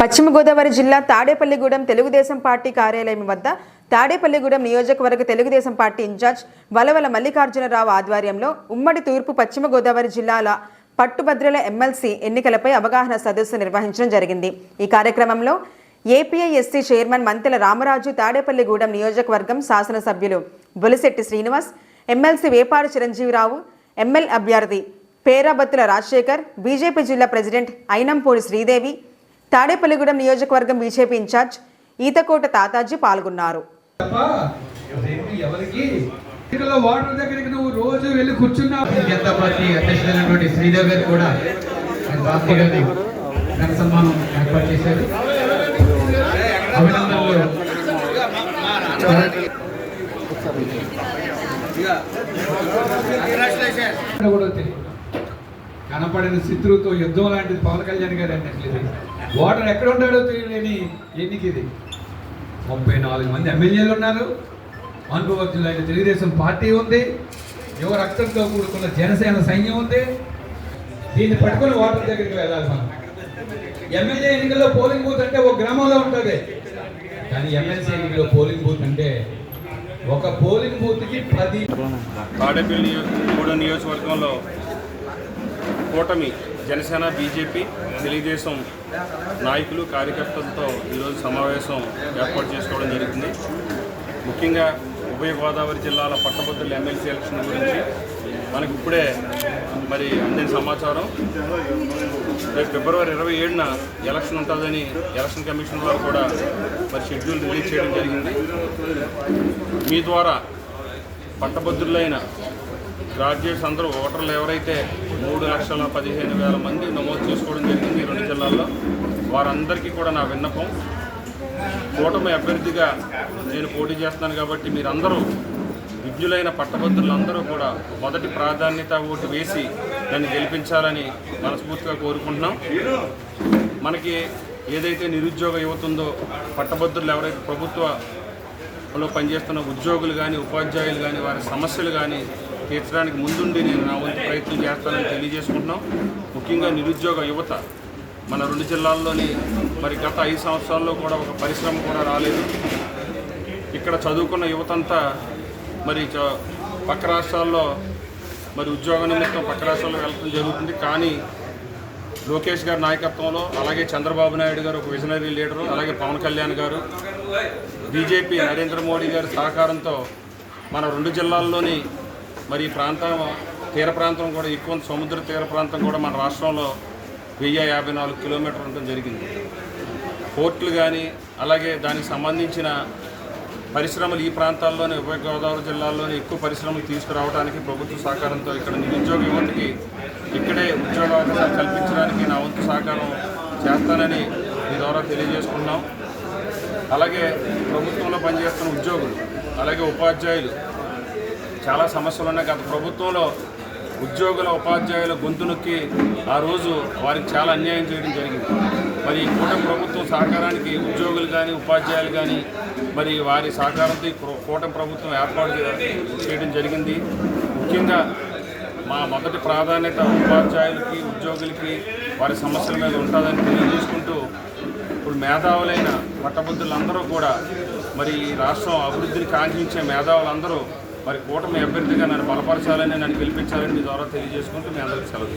పశ్చిమ గోదావరి జిల్లా తాడేపల్లిగూడెం తెలుగుదేశం పార్టీ కార్యాలయం వద్ద తాడేపల్లిగూడెం నియోజకవర్గ తెలుగుదేశం పార్టీ ఇన్ఛార్జ్ వలవల మల్లికార్జునరావు ఆధ్వర్యంలో ఉమ్మడి తూర్పు పశ్చిమ గోదావరి జిల్లాల పట్టుభద్రుల ఎమ్మెల్సీ ఎన్నికలపై అవగాహన సదస్సు నిర్వహించడం జరిగింది. ఈ కార్యక్రమంలో ఏపీఐఎస్సీ చైర్మన్ మంతెల రామరాజు తాడేపల్లిగూడెం నియోజకవర్గం శాసనసభ్యులు బొలిశెట్టి శ్రీనివాస్ ఎమ్మెల్సీ వేపాడు చిరంజీవిరావు ఎమ్మెల్ అభ్యర్థి పేరాబత్తుల రాజశేఖర్ బీజేపీ జిల్లా ప్రెసిడెంట్ అయినంపూడి శ్రీదేవి తాడేపల్లిగూడెం నియోజకవర్గం బీజేపీ ఇన్ఛార్జ్ ఈతకోట తాతాజీ పాల్గొన్నారు. తప్ప ఎవరికి? ఎవరికి ఎన్నికల్లో వాటర్ దగ్గరికి నువ్వు రోజు వెళ్ళి కూర్చున్నావు జనతా పార్టీ అధ్యక్షులైనటువంటి శ్రీదేవి గారు కూడా ఆయన పార్టీ గారి ఘన సన్మానం ఏర్పాటు చేశారు. అభినందనలు. ఇక్కడ కూడా తెలియదు. కనపడిన శత్రువుతో యుద్ధం లాంటిది పవన్ కళ్యాణ్ గారు అన్నట్లేదు వాటర్ ఎక్కడ ఉంటాడో తెలియలేని ఎన్నిక ఇది? ముప్పై నాలుగు మంది ఎమ్మెల్యేలు ఉన్నారు. అనుభవజ్ఞులైన తెలుగుదేశం పార్టీ ఉంది. యువ రక్తంతో కూడుకున్న జనసేన సైన్యం ఉంది. దీన్ని పట్టుకొని వాటర్ దగ్గరికి వెళ్ళాలి మనం. ఎమ్మెల్యే ఎన్నికల్లో పోలింగ్ బూత్ అంటే ఒక గ్రామంలో ఉంటుంది. కానీ ఎమ్మెల్సీ ఎన్నికల్లో పోలింగ్ బూత్ అంటే ఒక పోలింగ్ బూత్కి పది తాడేపల్లి మూడో నియోజకవర్గంలో కూటమి జనసేన బీజేపీ తెలుగుదేశం నాయకులు కార్యకర్తలతో ఈరోజు సమావేశం ఏర్పాటు చేసుకోవడం జరిగింది. ముఖ్యంగా ఉభయ గోదావరి జిల్లాల పట్టభద్రుల ఎమ్మెల్సీ ఎలక్షన్ గురించి మనకి ఇప్పుడే మరి అందిన సమాచారం. రేపు ఫిబ్రవరి ఇరవై ఏడున ఎలక్షన్ ఉంటుందని ఎలక్షన్ కమిషన్ వారు కూడా మరి షెడ్యూల్ రిలీజ్ చేయడం జరిగింది. మీ ద్వారా పట్టభద్రులైన గ్రాడ్యుయేట్స్ అందరూ ఓటర్లు ఎవరైతే మూడు లక్షల పదిహేను వేల మంది నమోదు చేసుకోవడం జరిగింది ఈ రెండు జిల్లాల్లో వారందరికీ కూడా నా విన్నపం. కూటమి అభ్యర్థిగా నేను పోటీ చేస్తున్నాను కాబట్టి మీరందరూ విద్యులైన పట్టభద్రులందరూ కూడా మొదటి ప్రాధాన్యత ఓటు వేసి నన్ను గెలిపించాలని మనస్ఫూర్తిగా కోరుకుంటున్నాం. మనకి ఏదైతే నిరుద్యోగ యువత ఉందో పట్టభద్రులు ఎవరైతే ప్రభుత్వ లో పనిచేస్తున్న ఉద్యోగులు కానీ ఉపాధ్యాయులు కానీ వారి సమస్యలు కానీ తీర్చడానికి ముందుండి నేను నా వంతు ప్రయత్నం చేస్తానని తెలియజేసుకుంటున్నాం. ముఖ్యంగా నిరుద్యోగ యువత మన రెండు జిల్లాల్లోని మరి గత ఐదు సంవత్సరాల్లో కూడా ఒక పరిశ్రమ కూడా రాలేదు. ఇక్కడ చదువుకున్న యువతంతా మరి చ- పక్క రాష్ట్రాల్లో మరి ఉద్యోగ నిమిత్తం పక్క రాష్ట్రాల్లో వెళ్ళడం జరుగుతుంది. కానీ లోకేష్ గారి నాయకత్వంలో అలాగే చంద్రబాబు నాయుడు గారు ఒక విజనరీ లీడరు అలాగే పవన్ కళ్యాణ్ గారు బీజేపీ నరేంద్ర మోడీ గారి సహకారంతో మన రెండు జిల్లాల్లోని మరి ఈ ప్రాంతం తీర ప్రాంతం కూడా ఎక్కువ సముద్ర తీర ప్రాంతం కూడా మన రాష్ట్రంలో వెయ్యి యాభై నాలుగు కిలోమీటర్లు ఉండడం జరిగింది. పోర్టులు కానీ అలాగే దానికి సంబంధించిన పరిశ్రమలు ఈ ప్రాంతాల్లోనే ఉభయ గోదావరి జిల్లాల్లోనే ఎక్కువ పరిశ్రమలు తీసుకురావడానికి ప్రభుత్వ సహకారంతో ఇక్కడ నిరుద్యోగ యువతకి ఇక్కడే ఉద్యోగ అవకాశాలు కల్పించడానికి నా వంతు సహకారం చేస్తానని మీ ద్వారా తెలియజేసుకున్నాం. అలాగే ప్రభుత్వంలో పనిచేస్తున్న ఉద్యోగులు అలాగే ఉపాధ్యాయులు చాలా సమస్యలు ఉన్నాయి గత ప్రభుత్వంలో ఉద్యోగుల ఉపాధ్యాయుల గొంతు నొక్కి ఆ రోజు వారికి చాలా అన్యాయం చేయడం జరిగింది. మరి ఈ కూటమి ప్రభుత్వం సహకారానికి ఉద్యోగులు కానీ ఉపాధ్యాయులు కానీ మరి వారి సహకారంతో ఈ కూటమి ప్రభుత్వం ఏర్పాటు చేయడం జరిగింది. ముఖ్యంగా మా మొదటి ప్రాధాన్యత ఉపాధ్యాయులకి ఉద్యోగులకి వారి సమస్యల మీద ఉంటుందని తెలియజేసుకుంటూ ఇప్పుడు మేధావులైన పట్టభద్రులందరూ కూడా మరి ఈ రాష్ట్రం అభివృద్ధిని కాంక్షించే మేధావులందరూ మరి కూటమి అభ్యర్థిగా నన్ను బలపరచాలని నన్ను గెలిపించాలని మీ ద్వారా తెలియజేసుకుంటూ మీ అందరికీ సెలవు